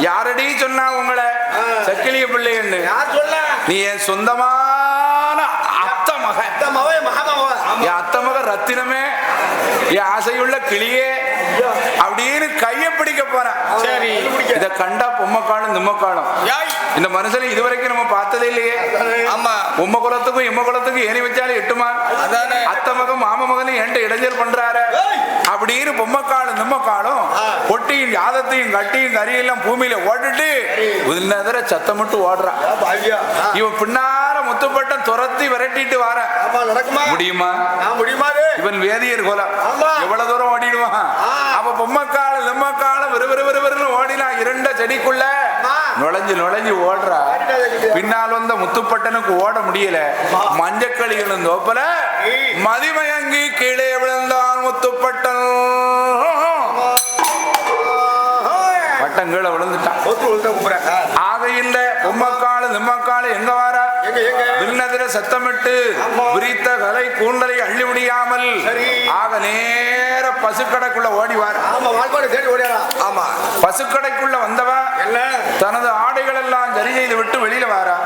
யாரடி சொன்னா உங்களை? சக்கிலிய பிள்ளைன்னு யார் சொல்ல நீ என் சொந்தமான அத்த மக என் அத்த மக ரத்தினமே. என் ஆசையுள்ள கிளியே. போறேன். சரி. இத கண்டா பொம்மக்காலும் நிம்மக்காலும் யாய். இந்த மனுஷனை இதுவரைக்கும் நம்ம பார்த்ததே இல்லையே. ஆமா. உம்ம குலத்துக்கும் எம்ம குலத்துக்கும் ஏணி வச்சாலும் எட்டுமா? அதானே. அத்த மகன் மாம மகன் என்கிட்ட இடைஞ்சல் பண்றாரு. அப்படின்னு பொம்மக்காலும் நிம்மக்காலும் பொட்டியும் யாதத்தையும் கட்டியும் கரியெல்லாம் பூமியில ஓட்டுட்டு சத்தம் மட்டும் ஓடுறான். இவன் பின்னால முத்துப்பட்டம் துரத்தி விரட்டிட்டு வர நடக்குமா? முடியுமா? முடியுமா இவன் வேதியர் கோலம். எவ்வளவு தூரம் ஓடிடுவான். அப்ப பொம்மக்கால நிம்மக்கால விறு விறு விறு விறுன்னு ஓடினா இரண்ட செடிக்குள்ள. நுழைஞ்சு நுழைஞ்சு ஓடுறா. பின்னால் வந்த முத்துப்பட்டனுக்கு ஓட முடியல. மஞ்சக்களிகளும் தோப்பல. மதிமயங்கி கீழே விழுந்தான் முத்துப்பட்டன். பட்டம் கீழே விழுந்துட்டான். ஆக இல்ல பொம்மக்கால நிம்மக்கால எங்க வாரா எங்க எங்க விண்ணதிர சத்தமிட்டு. விரித்த கலை கூந்தலை அள்ளி முடியாமல். ஆக நேர பசுக்கடைக்குள்ள ஓடிவார் ஆமா பசுக்கடைக்குள்ள வந்தவ தனது ஆடைகள் எல்லாம் சரி செய்து விட்டு வெளியில வாரா.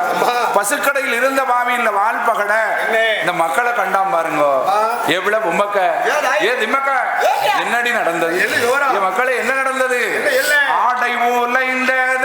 பசுக்கடையில் இருந்த பாவியில் வால் பகட என்ன? இந்த மக்களை கண்டாம் பாருங்க. எவ்வளவு பொம்மக்க? ஏ திம்மக்க? என்னடி நடந்தது மக்களே என்ன நடந்தது? ஆடை மூலைந்ததல்ல கண்ணீர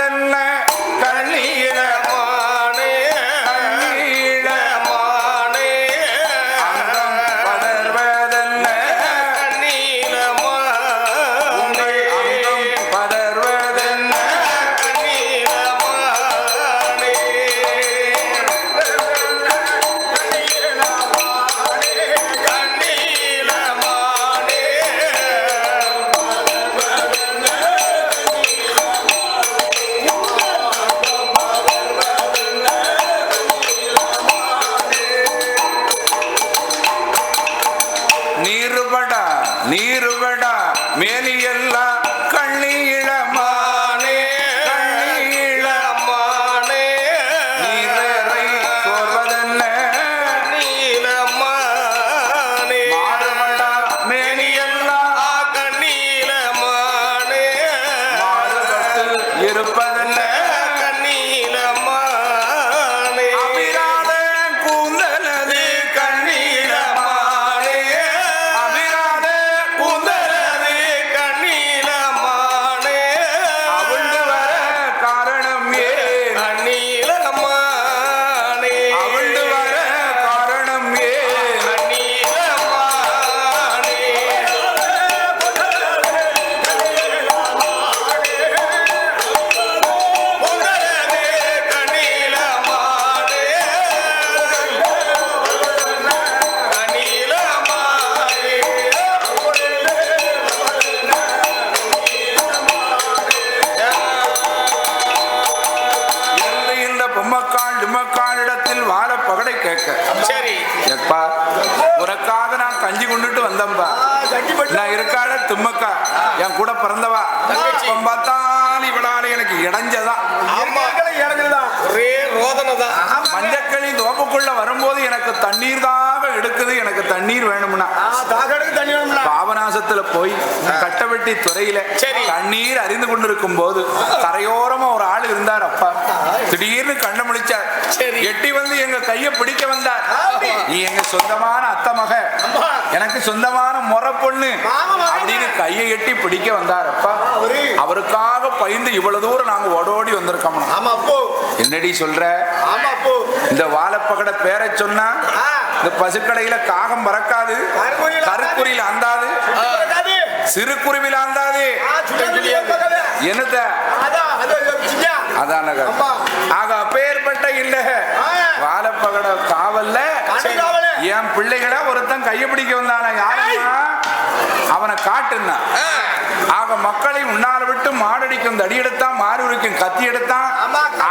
கஞ்சி கொண்டுட்டு வந்தேன்பா. நான் இருக்காட தும்மக்கா. என் கூட பிறந்தவா. பார்த்தாலும் இவளால எனக்கு இடைஞ்சதான் ஆமா. ஒரே ரோதனை தான் மஞ்சக்களி தோப்புக்குள்ள வரும்போது எனக்கு தண்ணீர் எடுக்குது எனக்கு தண்ணீர் வேணும்னா பாபநாசத்துல போய் கட்டவெட்டி துறையில. தண்ணீர் அறிந்து கொண்டிருக்கும் போது கரையோரமா ஒரு ஆள் இருந்தார் அப்பா திடீர்னு கண்ண முடிச்சார் சரி. எட்டி வந்து எங்க கைய பிடிக்க வந்தார். நீ எங்க சொந்தமான அத்தை மக. எனக்கு சொந்தமான முறை பொண்ணு. அப்படின்னு கையை எட்டி பிடிக்க வந்தார் அப்பா அவரு. அவருக்காக பயந்து இவ்வளவு தூரம் நாங்க ஓடோடி வந்திருக்கோம் என்னடி சொல்ற இந்த வாழைப்பகட பேரை சொன்னா. இந்த பசுக்கடையில காகம் பறக்காது கருக்குறியில அந்தாது. சிறு குருவில அந்தாது. என்னத்த அதான். ஆக அப்பேற்பட்ட இல்ல. வாழைப்பகட காவல்ல. என் பிள்ளைகளை ஒருத்தன் கைய பிடிக்க வந்தான யாருன்னா அவனை காட்டுன்னா ஆக மக்களை உன்னால விட்டு மாடடிக்கும் தடி எடுத்தான் மாறு உரிக்கும் கத்தி எடுத்தான்.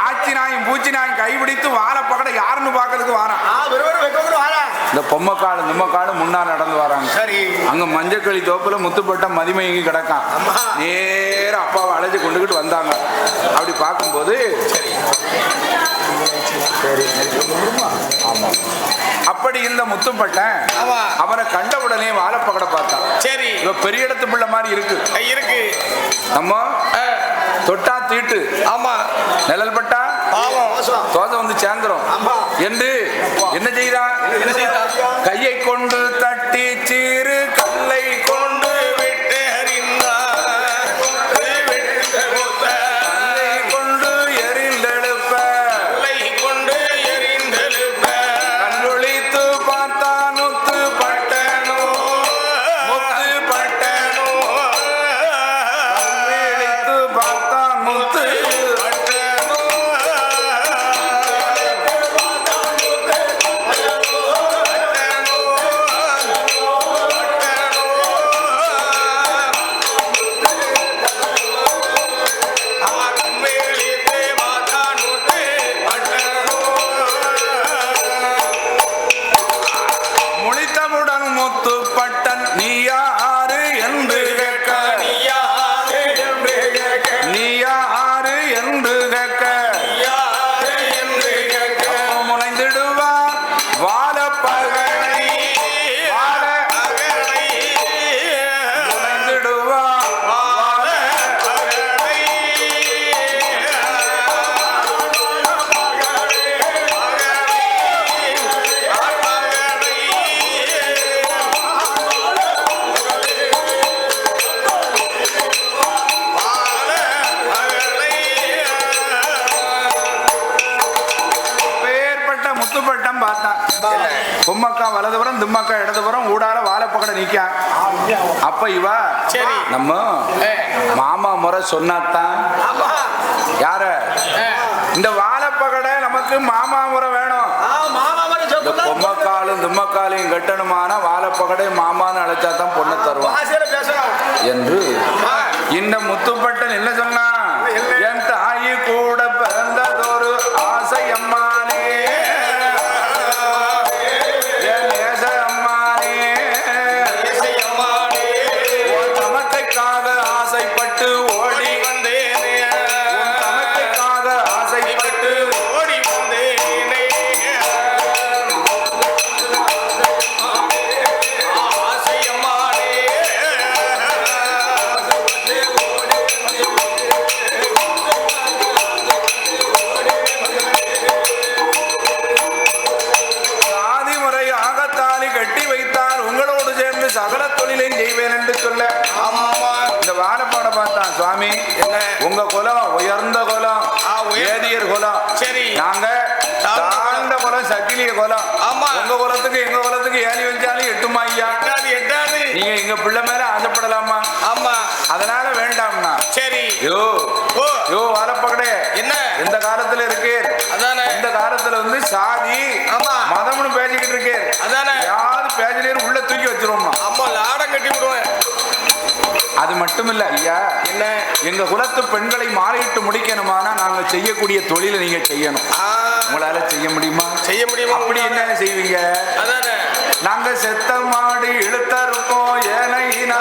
ஆச்சி நாயும் பூச்சி நாயும் கைபிடித்து வாழைப்பகட யாருன்னு பாக்குறதுக்கு வாரான் ஆ, விறுவிறு வைக்கணும், வாடா. இந்த பொம்மைக்காடு நிம்மக்காடு முன்னால் நடந்து வராங்க. சரி. அங்க மஞ்சக்களி தோப்புல முத்துப்பட்ட மதிமயங்கி கிடக்கான். அம்மா. நேரா அப்பாவை அழைச்சு கொண்டுகிட்டு வந்தாங்க. அப்படி பார்க்கும்போது அப்படி இந்த முத்து முத்துப்பட்டேன் ஆமா. அவனை கண்ட உடனே வாழைப்பகடை பார்த்தான். சரி. இவ பெரிய இடத்து பிள்ளை மாதிரி இருக்கு. இருக்கு. நம்ம தொட்டா தீட்டு. ஆமா. நிழல் பட்டா? பாவம். தோசை வந்து சேர்ந்துரும். என்று என்ன செய்தான்? கையை கொண்டு தட்டி சீறு அப்ப இவ. சரி. நம்ம மாமா முறை சொன்னாத்தான். ஆமா. யார? இந்த வாழைப்பகடை நமக்கு மாமா முறை வேணும். இந்த பொம்மக்காலும் திம்மக்காலையும் கட்டணுமான வாழைப்பகடை மாமான்னு அழைச்சா தான் பொண்ணை தருவான். என்று இந்த முத்துப்பட்டன் என்ன சொன்னா குலத்துக்கு ஏலி வச்சாலும் எட்டுமா ஐயா? எட்டாது நீங்க எங்க பிள்ளை மேல ஆசைப்படலாமா? ஆமா. அதனால வேண்டாம்னா. சரி. யோ யோ வாழைப்பகடே என்ன? எந்த காலத்துல இருக்கு அதானே. இந்த காலத்துல வந்து சாதி ஆமா. மதம்னு பேசிக்கிட்டு இருக்கு அதானே. யாரு பேசிலேயே உள்ள தூக்கி வச்சிருவோமா? அம்மா லாடம் கட்டி விடுவேன். அது மட்டும் இல்ல ஐயா. என்ன? எங்க குலத்து பெண்களை மாறிட்டு முடிக்கணுமானா நாங்க செய்யக்கூடிய தொழிலை நீங்க செய்யணும். உங்களால செய்ய முடியுமா? செய்ய முடியுமா? அப்படி என்ன செய்வீங்க? அதானே. நாங்க செத்த மாடி இழுத்தருப்போம் ஏனையினா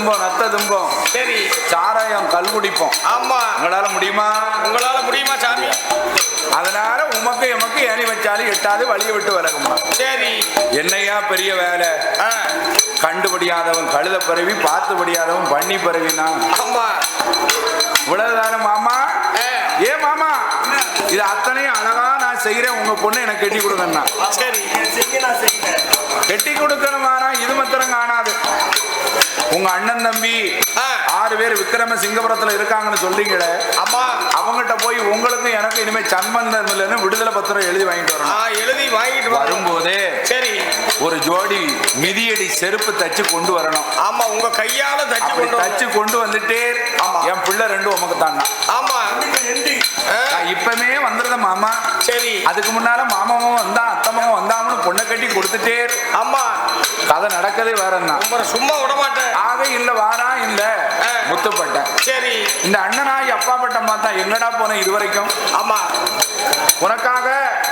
தும்போம் நத்த தும்போம் சரி. சாராயம் கல் குடிப்போம். ஆமா. உங்களால முடியுமா? உங்களால முடியுமா சாமி? அதனால உமக்கு எமக்கு ஏணி வச்சாலும் எட்டாது வழியை விட்டு விலகுமா? சரி. என்னையா பெரிய வேலை? ஆ, கண்டுபடியாதவன் கழுத பரவி பார்த்துபடியாதவன் பண்ணி பரவினா? ஆமா. இவ்வளவுதானே மாமா? ஏ மாமா? இது அத்தனையும் அழகா நான் செய்யறேன் உங்க பொண்ணு எனக்கு கட்டி கொடுங்கண்ணா. சரி. கட்டி கொடுக்கணுமானா இது மாத்திரம் காணாது. உங்க அண்ணன் தம்பி. ஆறு பேர் விக்ரம சிங்கபுரத்துல இருக்காங்கன்னு சொல்றீங்களே அம்மா அவங்ககிட்ட போய் உங்களுக்கு உனக்கும் எனக்கு இனிமே சம்பந்தம் இல்லைன்னு விடுதலை பத்திரம் எழுதி வாங்கிட்டு வரணும். எழுதி வாங்கிட்டு வரும் வரும்போதே சரி. ஒரு ஜோடி மிதியடி செருப்பு தச்சு கொண்டு வரணும். ஆமா உங்க கையால தச்சு கொண்டு தச்சு கொண்டு வந்துட்டே ஆமா. என் பிள்ளை ரெண்டும் உமக்கு தாங்க ஆமா இப்பமே வந்துருத மாமா. சரி. அதுக்கு முன்னால மாமாவும் வந்தான் அத்தமாவும் வந்தாமனு பொண்ணை கட்டி கொடுத்துட்டே. ஆமா. கதை நடக்கதே வேறன்னா உங்களை சும்மா விட மாட்டேன் ஆக இல்ல வாரா இல்ல. முத்துப்பட்டேன் சரி. இந்த அண்ணனாய் அப்பா பட்டம் பார்த்தா எங்கடா போன இது வரைக்கும்? ஆமா. உனக்காக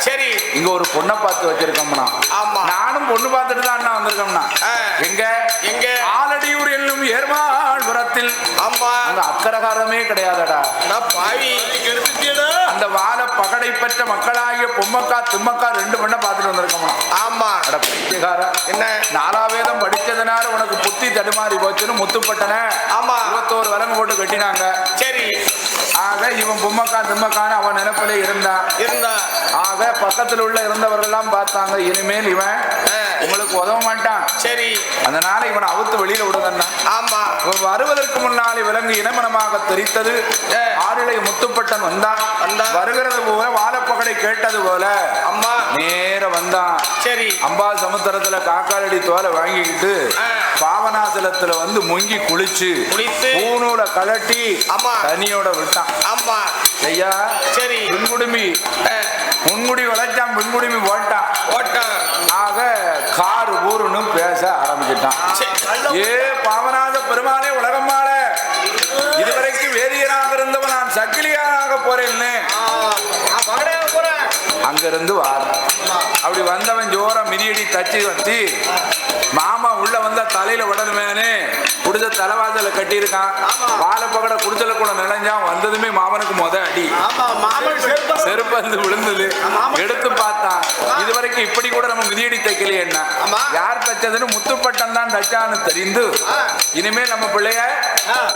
சரி. இங்க ஒரு பொண்ணை பார்த்து வச்சிருக்கோம்னா. ஆமா. நானும் பொண்ணு பார்த்துட்டு தான் அண்ணா வந்திருக்கோம்னா. எங்க? எங்க? ஆலடியூர் என்னும் ஏர்மாள்புரத்தில் ஆமா. அங்க அக்கரகாரமே கிடையாதடா. பாவி. அந்த வாழ பகடை பெற்ற மக்களாகிய பொம்மக்கா திம்மக்கா ரெண்டு பெண்ணை பார்த்துட்டு வந்திருக்கோம்னா. ஆமா. என்ன? நாலாவேதம் படிச்சதுனால உனக்கு புத்தி தடுமாறி போச்சுன்னு முத்துப்பட்டன. ஆமா. இருபத்தோரு விலங்கு போட்டு கட்டினாங்க. சரி. ஆக இவன் பொம்மக்கா திம்மக்கான்னு அவன் நினைப்பிலே இருந்தான். இருந்தா ஆக பக்கத்தில் உள்ள இருந்தவர்கள்லாம் பார்த்தாங்க இனிமேல் இவன் உங்களுக்கு உதவ மாட்டான். சரி. அதனால இவனை அவுத்து வெளியில விடுதன்னா ஆமா. வருவதற்கு முன்னாலே விலங்கு இனமனமாக தெரித்தது. ஆறிலை முத்துப்பட்டன் வந்தான். வருகிறது போல வாழப்பகடை கேட்டது போல அம்மா. நேர வந்தான். சரி. அம்பா சமுத்திரத்துல காக்காலடி தோலை வாங்கிக்கிட்டு. பாவனாசலத்துல வந்து முங்கி குளிச்சு குளித்து. பூநூலை கலட்டி. தனியோட விட்டான். ஆமா ஐயா சரி. பெண்குடுமி ஆ, முன்குடி வளைச்சான் பெண்குடுமி போட்டான் ஓட்டம் ஆக காரு ஊருன்னு பேச ஆரம்பிச்சிட்டான். ஏ பாவநாத பெருமானே உலகம்மாள. இதுவரைக்கும் வேதியனாக இருந்தவன் நான் சக்கிலியனாக போறேன்னு. அங்கிருந்து வார. அப்படி வந்தவன் ஜோரா மிதியடி தச்சு வச்சு மாமா உள்ள வந்தா தலையில விடணுமேனு குடிச்ச தலைவாசல கட்டியிருக்கான். வாழைப்பகட குடிச்சல கூட நினைஞ்சான் வந்ததுமே மாமனுக்கு முத அடி. சேர்ப்பா வந்து விழுந்தது. எடுத்து பார்த்தான். இது வரைக்கும் இப்படி கூட நம்ம மிதியடி தைக்கலையே என்ன. யார் தைச்சதுன்னு முத்துப்பட்டம் தான் தைச்சான்னு தெரிந்து இனிமேல் நம்ம பிள்ளைய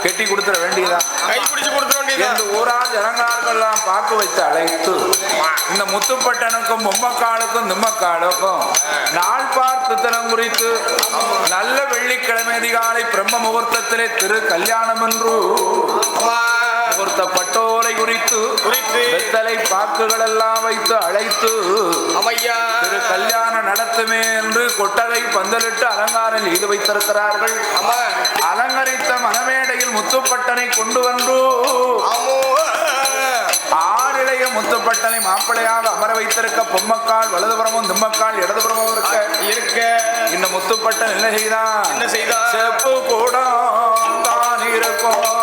கெட்டி கொடுத்துட வேண்டியதான் கை பிடிச்சு கொடுத்த வேண்டியதா என்று ஊரா ஜனங்கார்கள்லாம் பார்க்க வைத்து அழைத்து இந்த முத்துப்பட்டனுக்கும் பொம்மக்காலுக்கும் நிம்மக்காலுக்கும் நாள் பார்த்து தினம் குறித்து நல்ல வெள்ளிக்கிழமை அதிகாலை பிரம்ம முகூர்த்தத்திலே திரு கல்யாணம் என்று முகூர்த்த பட்டோலை குறித்து வெத்தலை பாக்குகள் எல்லாம் வைத்து அழைத்து அம்மையா திரு கல்யாணம் நடத்துமே என்று கொட்டகை பந்தலிட்டு அலங்காரம் செய்து வைத்திருக்கிறார்கள். அலங்கரித்த முத்துப்பட்டனை கொண்டு வந்து. ஆறிளைய முத்துப்பட்டனை மாப்பிளையாக அமர வைத்திருக்க பொம்மக்கால் வலதுபுறமும் திம்மக்கால் இடதுபுறமும் இருக்க. இருக்க. இந்த முத்துப்பட்டன் என்ன செய்தான்? என்ன செய்தா செப்பு கூட தான் இருக்கும்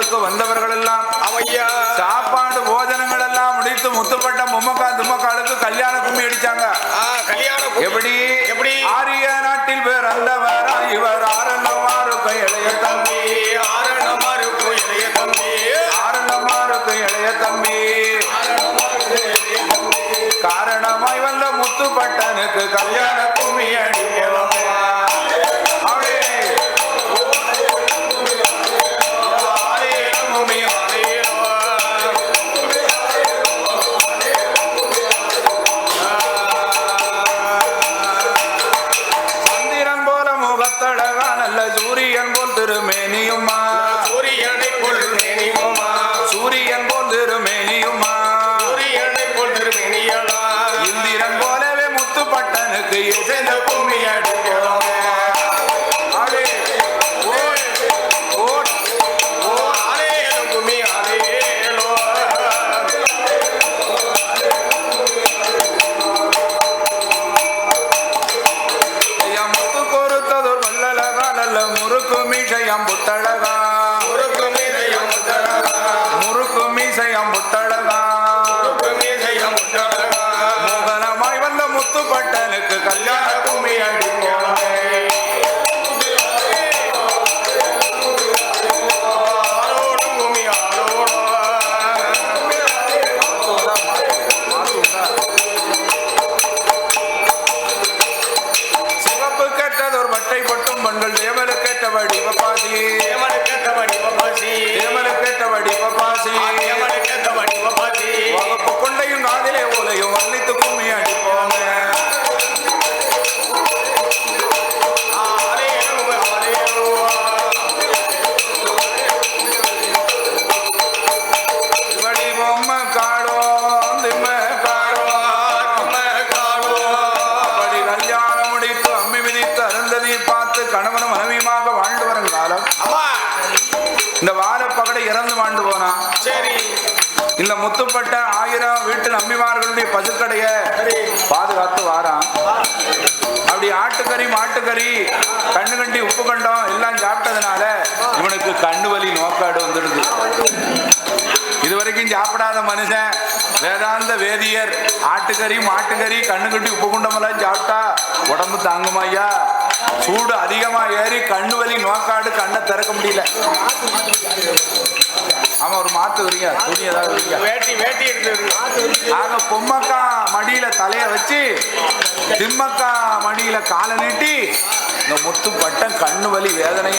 கல்யாணத்துக்கு வந்தவர்கள் எல்லாம் அவையா? சாப்பாடு போஜனங்கள் எல்லாம் முடித்து முத்துப்பட்ட மும்மக்கா தும்மக்காலுக்கு கல்யாண கும்மி அடிச்சாங்க. எப்படி? எப்படி? ஆரிய நாட்டில் பேர் அந்தவரா இவர் ஆரண்டமாருக்கு இளைய தம்பி. ஆரணமாறு கோயிலைய தம்பி. ஆரண்டமாருக்கு இளைய தம்பி. காரணமாய் வந்த முத்துப்பட்டனுக்கு கல்யாண போல் திருமேனியுமா I'm a இந்த முத்துப்பட்ட ஆயிரம் வீட்டு நம்பிமார்களுடைய பசுக்கடைய பாதுகாத்து வாரான். அப்படி ஆட்டுக்கறி மாட்டுக்கறி கண்ணு கண்டி உப்பு கண்டம் எல்லாம் சாப்பிட்டதுனால இவனுக்கு கண்ணு வலி நோக்காடு வந்துடுது. இது வரைக்கும் சாப்பிடாத மனுஷன் வேதாந்த வேதியர் ஆட்டுக்கறி மாட்டுக்கறி கண்ணு கட்டி உப்பு குண்டமெல்லாம் சாப்பிட்டா உடம்பு தாங்குமா ஐயா? சூடு அதிகமா ஏறி கண்ணு வலி நோக்காடு கண்ணை திறக்க முடியல. ஆமா ஒரு மாத்து வரீங்க துணி ஏதாவது வேட்டி வேட்டி ஆக பொம்மக்கா மடியில தலைய வச்சு திம்மக்கா மடியில காலை நீட்டி இந்த முத்து பட்டம் கண்ணு வலி வேதனை